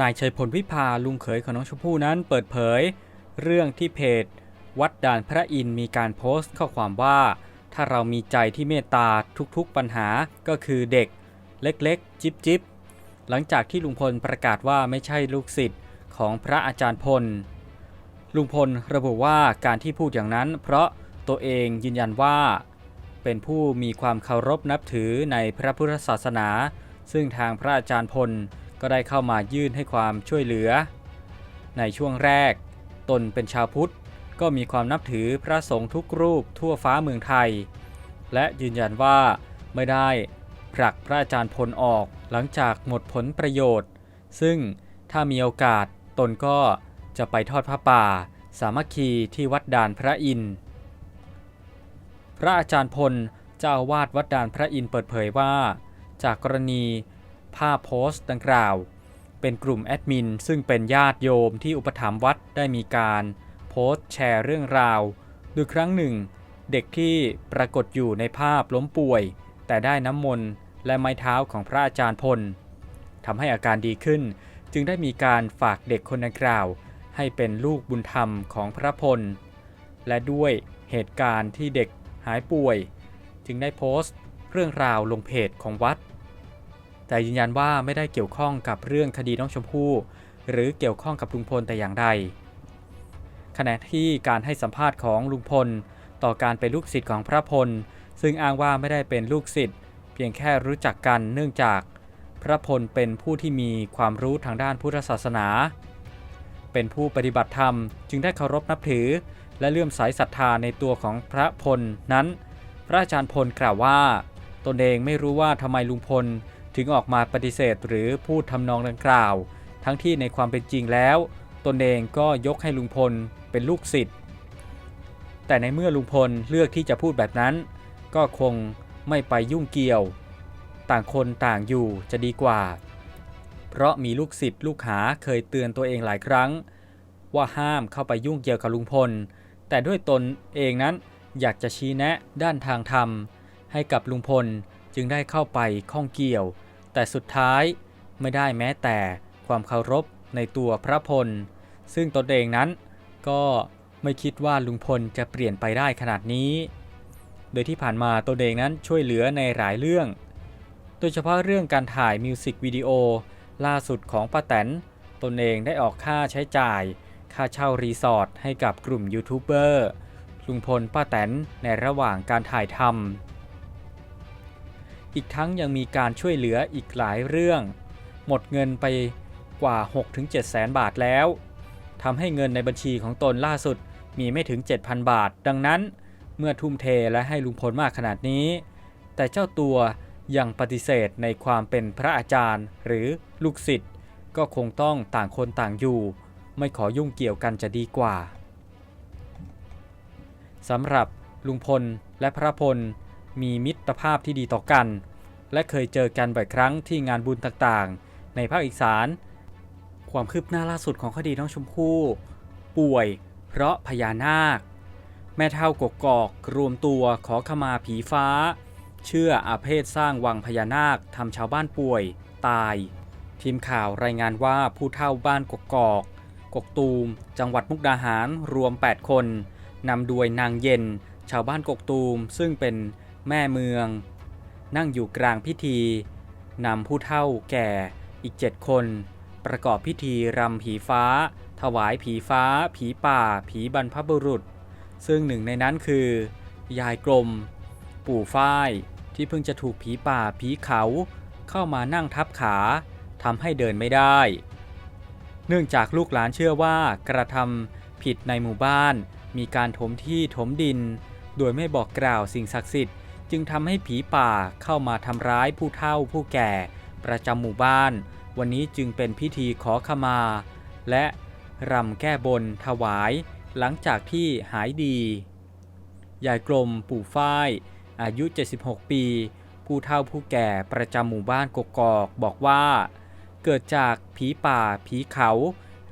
นายชัยพลวิภาลุงเขยของน้องชมพู่นั้นเปิดเผย เรื่องที่เพจ วัดด่านพระอินทร์มีการโพสต์ข้อความว่า ถ้าเรามีใจที่เมตตาทุกๆปัญหาก็คือเด็ก เล็กๆ จิบจิบหลังจากที่ลุงพลประกาศว่าไม่ใช่ลูกศิษย์ของพระอาจารย์พล ลุงพลระบุว่าการที่พูดอย่างนั้น เพราะตัวเองยืนยันว่า เป็นผู้มีความเคารพนับถือในพระพุทธศาสนา ซึ่งทางพระอาจารย์พล ก็ได้เข้ามายื่นให้ความช่วยเหลือ ในช่วงแรก ตนเป็นชาวพุทธก็มีความนับถือพระสงฆ์ทุกรูปทั่วฟ้าเมืองไทย และยืนยันว่าไม่ได้ผลักพระอาจารย์พลออกหลังจากหมดผลประโยชน์ ซึ่งถ้ามีโอกาสตนก็จะไปทอดผ้าป่า สามัคคีที่วัดด่านพระอินทร์พระอาจารย์พลเจ้าอาวาดวัดด่านพระอินทร์เปิดเผยว่า จากกรณี ภาพโพสต์ดังกล่าว เป็นกลุ่มแอดมินซึ่งเป็นญาติโยมที่อุปถัมภ์วัดได้มีการโพสต์แชร์เรื่องราวโดยครั้งหนึ่ง เด็กที่ปรากฏอยู่ในภาพล้มป่วย แต่ได้น้ำมนต์และไม้เท้าของพระอาจารย์พลทำให้อาการดีขึ้น จึงได้มีการฝากเด็กคนดังกล่าว ให้เป็นลูกบุญธรรมของพระพล และด้วยเหตุการณ์ที่เด็กหายป่วย จึงได้โพสต์เรื่องราวลงเพจของวัด แต่ยืนยันว่าไม่ได้เกี่ยวข้องกับเรื่องคดีน้องชมพู่หรือเกี่ยวข้องกับลุงพลแต่อย่างใดขณะที่การให้สัมภาษณ์ของลุงพล ต่อการเป็นลูกศิษย์ของพระพล ซึ่งอ้างว่าไม่ได้เป็นลูกศิษย์เพียงแค่รู้จักกันเนื่องจากพระพลเป็นผู้ที่มีความรู้ทางด้านพุทธศาสนา เป็นผู้ปฏิบัติธรรม จึงได้เคารพนับถือ และเลื่อมใสศรัทธาในตัวของพระพลนั้น พระอาจารย์พลกล่าวว่า ตนเองไม่รู้ว่าทำไมลุงพล ถึงออกมาปฏิเสธหรือพูดทำนองดังกล่าว ทั้งที่ในความเป็นจริงแล้ว ตนเองก็ยกให้ลุงพลเป็นลูกศิษย์แต่ในเมื่อลุงพลเลือกที่จะพูดแบบนั้น ก็คงไม่ไปยุ่งเกี่ยว ต่างคนต่างอยู่จะดีกว่า เพราะมีลูกศิษย์ลูกหาเคยเตือนตัวเองหลายครั้ง ว่าห้ามเข้าไปยุ่งเกี่ยวกับลุงพล แต่ด้วยตนเองนั้นอยากจะชี้แนะด้านทางธรรม ให้กับลุงพลจึงได้เข้าไปข้องเกี่ยว แต่สุดท้ายไม่ได้แม้แต่ความเคารพในตัวพระพล ซึ่งตนเองนั้นก็ไม่คิดว่าลุงพลจะเปลี่ยนไปได้ขนาดนี้ โดยที่ผ่านมาตนเองนั้นช่วยเหลือในหลายเรื่อง โดยเฉพาะเรื่องการถ่ายมิวสิกวิดีโอล่าสุดของป้าแตนตนเองได้ออกค่าใช้จ่าย ค่าเช่ารีสอร์ทให้กับกลุ่มยูทูบเบอร์ลุงพลป้าแตนในระหว่างการถ่ายทำ อีกทั้งยังมีการช่วยเหลืออีกหลายเรื่อง หมดเงินไปกว่า 6-7แสนบาทแล้วทำให้เงินในบัญชีของตนล่าสุดมีไม่ถึง 7,000 บาท ดังนั้น เมื่อทุ่มเทและให้ลุงพลมากขนาดนี้ แต่เจ้าตัวยังปฏิเสธในความเป็นพระอาจารย์หรือลูกศิษย์ก็คงต้องต่างคนต่างอยู่ ไม่ขอยุ่งเกี่ยวกันจะดีกว่าสำหรับลุงพลและพระพลมีมิตรภาพที่ดีต่อกัน และเคยเจอกันบ่อยครั้งที่งานบุญต่างๆ ในภาคอีสาน ความคืบหน้าล่าสุดของคดีน้องชมพู่ ป่วย เพราะพญานาค แม่เท่ากกอกรวมตัวขอขมาผีฟ้า เชื่ออาเพศสร้างวังพญานาคทำชาวบ้านป่วย ตาย ทีมข่าวรายงานว่าผู้เท่าบ้านกกอกกกตูม จังหวัดมุกดาหารรวม 8 คนนำด้วยนางเย็น ชาวบ้านกกตูม ซึ่งเป็นแม่เมือง นั่งอยู่กลางพิธีนำผู้เท่าแก่อีกเจ็ดคน ประกอบพิธีรำผีฟ้า ถวายผีฟ้า ผีป่า ผีบรรพบุรุษ ซึ่งหนึ่งในนั้นคือ ยายกลม ปู่ฝ้าย ที่เพิ่งจะถูกผีป่าผีเขา เข้ามานั่งทับขาทำให้เดินไม่ได้ เนื่องจากลูกหลานเชื่อว่ากระทำผิดในหมู่บ้าน มีการถมที่ถมดิน โดยไม่บอกกล่าวสิ่งศักดิ์สิทธิ์ จึงทำให้ผีป่าเข้ามาทำร้ายผู้เฒ่าผู้แก่ ประจำหมู่บ้าน วันนี้จึงเป็นพิธีขอขมา และรำแก้บนถวาย หลังจากที่หายดี ยายกลมปู่ฝ้าย อายุ 76 ปี ผู้เฒ่าผู้แก่ประจำหมู่บ้านกกอกบอกว่า เกิดจากผีป่าผีเขา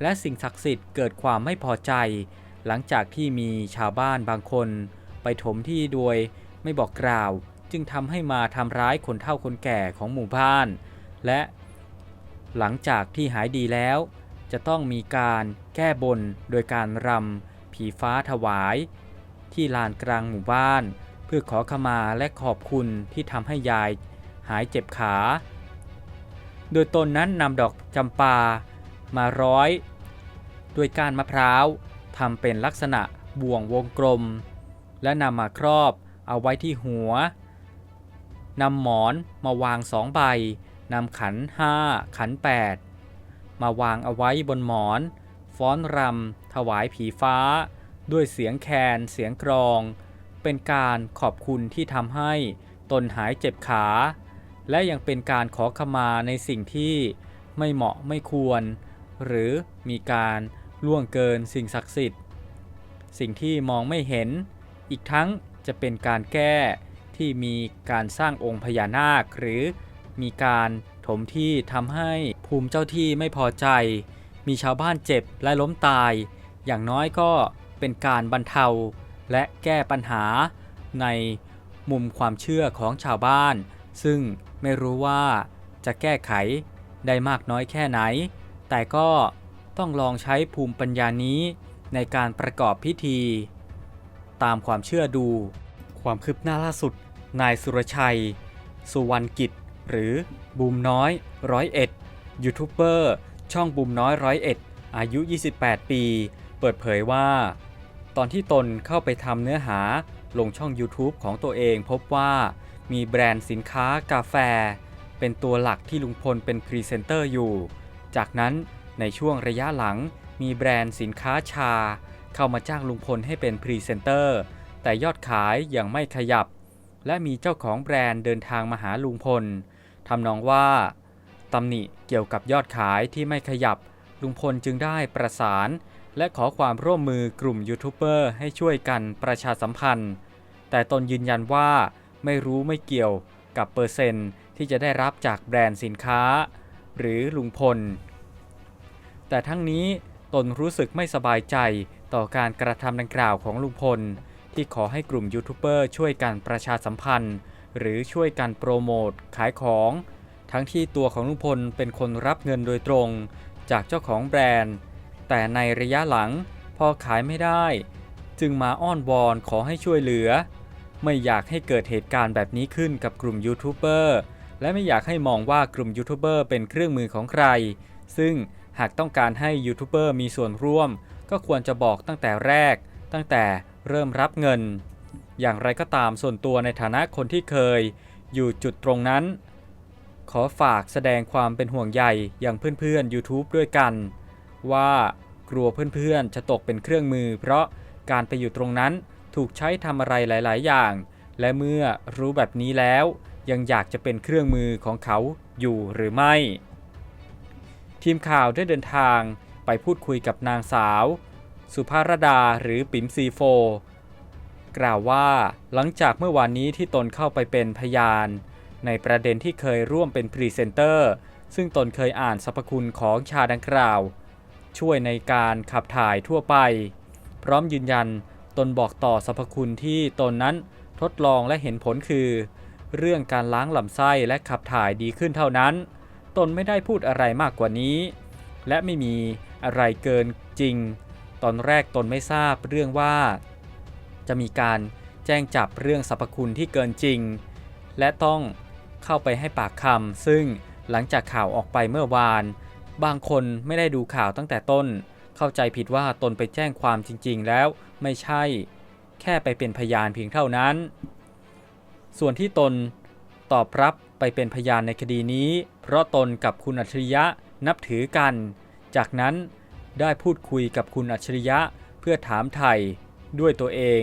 และสิ่งศักดิ์สิทธิ์เกิดความไม่พอใจ หลังจากที่มีชาวบ้านบางคน ไปถมที่โดย ไม่บอกกล่าว จึงทำให้มาทำร้ายคนเฒ่าคนแก่ของหมู่บ้าน และหลังจากที่หายดีแล้ว จะต้องมีการแก้บนโดยการรำผีฟ้าถวาย ที่ลานกลางหมู่บ้าน เพื่อขอขมาและขอบคุณที่ทำให้ยายหายเจ็บขา โดยตนนั้นนำดอกจำปามาร้อยด้วยก้านมะพร้าวทำเป็นลักษณะบ่วงวงกลม และนำมาครอบ เอาไว้ที่หัวนำหมอนมาวางสองใบนำขันห้าขัน8มาวางเอาไว้บนหมอน ฟ้อนรำถวายผีฟ้า ด้วยเสียงแคนเสียงกรอง เป็นการขอบคุณที่ทำให้ตนหายเจ็บขา และยังเป็นการขอขมาในสิ่งที่ไม่เหมาะไม่ควร หรือมีการล่วงเกินสิ่งศักดิ์สิทธิ์ สิ่งที่มองไม่เห็น อีกทั้ง จะเป็นการแก้ที่มีการสร้างองค์พญานาค หรือมีการถมที่ทำให้ภูมิเจ้าที่ไม่พอใจ มีชาวบ้านเจ็บและล้มตาย อย่างน้อยก็เป็นการบรรเทาและแก้ปัญหาในมุมความเชื่อของชาวบ้าน ซึ่งไม่รู้ว่าจะแก้ไขได้มากน้อยแค่ไหน แต่ก็ต้องลองใช้ภูมิปัญญานี้ในการประกอบพิธี ตามความเชื่อดู ความคืบหน้าล่าสุด นายสุรชัย สุวรรณกิจ หรือบูมน้อยร้อยเอ็ดยูทูบเบอร์ช่องบูมน้อยร้อยเอ็ดอายุ 28 ปี เปิดเผยว่า ตอนที่ตนเข้าไปทำเนื้อหาลงช่อง YouTube ของตัวเองพบว่ามีแบรนด์สินค้ากาแฟ เป็นตัวหลักที่ลุงพลเป็นพรีเซนเตอร์อยู่ จากนั้นในช่วงระยะหลังมีแบรนด์สินค้าชา เข้ามาจ้างลุงพลให้เป็นพรีเซนเตอร์ แต่ยอดขายยังไม่ขยับ และมีเจ้าของแบรนด์เดินทางมาหาลุงพลทำนองว่าตำหนิเกี่ยวกับยอดขายที่ไม่ขยับ ลุงพลจึงได้ประสาน และขอความร่วมมือกลุ่มยูทูบเบอร์ให้ช่วยกันประชาสัมพันธ์ แต่ตนยืนยันว่าไม่รู้ไม่เกี่ยวกับเปอร์เซ็นต์ที่จะได้รับจากแบรนด์สินค้า หรือลุงพล แต่ทั้งนี้ตนรู้สึกไม่สบายใจ ต่อการกระทำดังกล่าวของลุงพล ที่ขอให้กลุ่มยูทูบเบอร์ช่วยกันประชาสัมพันธ์ หรือช่วยกันโปรโมทขายของ ทั้งที่ตัวของลุงพลเป็นคนรับเงินโดยตรง จากเจ้าของแบรนด์ แต่ในระยะหลังพอขายไม่ได้ จึงมาอ้อนวอนขอให้ช่วยเหลือ ไม่อยากให้เกิดเหตุการณ์แบบนี้ขึ้นกับกลุ่มยูทูบเบอร์และไม่อยากให้มองว่ากลุ่มยูทูบเบอร์เป็นเครื่องมือของใคร ซึ่งหากต้องการให้ยูทูบเบอร์มีส่วนร่วม ก็ควรจะบอกตั้งแต่แรก ตั้งแต่เริ่มรับเงิน อย่างไรก็ตามส่วนตัวในฐานะคนที่เคย อยู่จุดตรงนั้น ขอฝากแสดงความเป็นห่วงใยอย่างเพื่อนๆ YouTube ด้วยกัน ว่ากลัวเพื่อนๆ จะตกเป็นเครื่องมือ เพราะการไปอยู่ตรงนั้นถูกใช้ทำอะไรหลาย ๆ อย่าง และเมื่อรู้แบบนี้แล้ว ยังอยากจะเป็นเครื่องมือของเขาอยู่หรือไม่ ทีมข่าวได้เดินทาง ไปพูดคุยกับนางสาว สุภารดาหรือปิ๋มซีโฟ กล่าวว่าหลังจากเมื่อวานนี้ที่ตนเข้าไปเป็นพยาน ในประเด็นที่เคยร่วมเป็นพรีเซนเตอร์ ซึ่งตนเคยอ่านสรรพคุณของชาดังกล่าว ช่วยในการขับถ่ายทั่วไป พร้อมยืนยันตนบอกต่อสรรพคุณที่ตนนั้นทดลองและเห็นผลคือ เรื่องการล้างลำไส้และขับถ่ายดีขึ้นเท่านั้น ตนไม่ได้พูดอะไรมากกว่านี้ และไม่มี อะไรเกินจริง ตอนแรกตนไม่ทราบเรื่องว่า จะมีการแจ้งจับเรื่องสรรพคุณที่เกินจริง และต้องเข้าไปให้ปากคำซึ่งหลังจากข่าวออกไปเมื่อวาน บางคนไม่ได้ดูข่าวตั้งแต่ต้น เข้าใจผิดว่าตนไปแจ้งความจริง ๆ แล้วไม่ใช่ แค่ไปเป็นพยานเพียงเท่านั้น ส่วนที่ตนตอบรับไปเป็นพยานในคดีนี้ เพราะตนกับคุณอัจฉริยะนับถือกัน จากนั้นได้พูดคุยกับคุณอัจฉริยะเพื่อถามไถ่ด้วยตัวเอง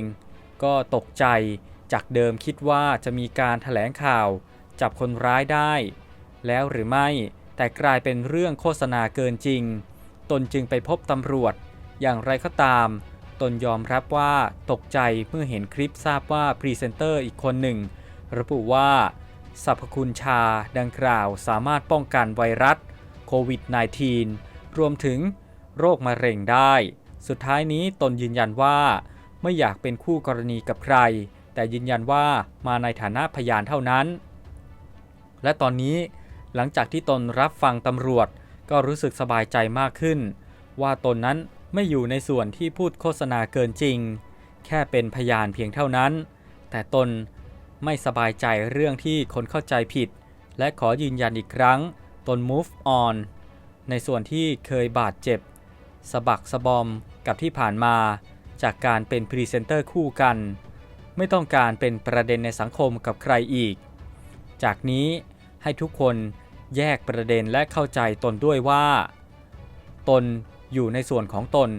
ก็ตกใจจากเดิมคิดว่าจะมีการถแถลงข่าว จับคนร้ายได้ แล้วหรือไม่แต่กลายเป็นเรื่องโฆษณาเกินจริง ตนจึงไปพบตำรวจ อย่างไรก็ตาม ตนยอมรับว่าตกใจเมื่อเห็นคลิปทราบว่าพรีเซนเตอร์อีกคนหนึ่ง ระบุว่าสรรพคุณชาดังกล่าวสามารถป้องกันไวรัสโควิด -19 รวมถึงโรคมะเร็งได้ สุดท้ายนี้ตนยืนยันว่าไม่อยากเป็นคู่กรณีกับใคร แต่ยืนยันว่ามาในฐานะพยานเท่านั้น และตอนนี้หลังจากที่ตนรับฟังตำรวจก็รู้สึกสบายใจมากขึ้น ว่าตนนั้นไม่อยู่ในส่วนที่พูดโฆษณาเกินจริง แค่เป็นพยานเพียงเท่านั้น แต่ตนไม่สบายใจเรื่องที่คนเข้าใจผิด และขอยืนยันอีกครั้ง ตน move on ในส่วนที่เคยบาดเจ็บสะบักสะบอมกับที่ผ่านมาจากการเป็นพรีเซนเตอร์คู่กัน ไม่ต้องการเป็นประเด็นในสังคมกับใครอีก จากนี้ให้ทุกคนแยกประเด็นและเข้าใจตนด้วยว่า ตนอยู่ในส่วนของตน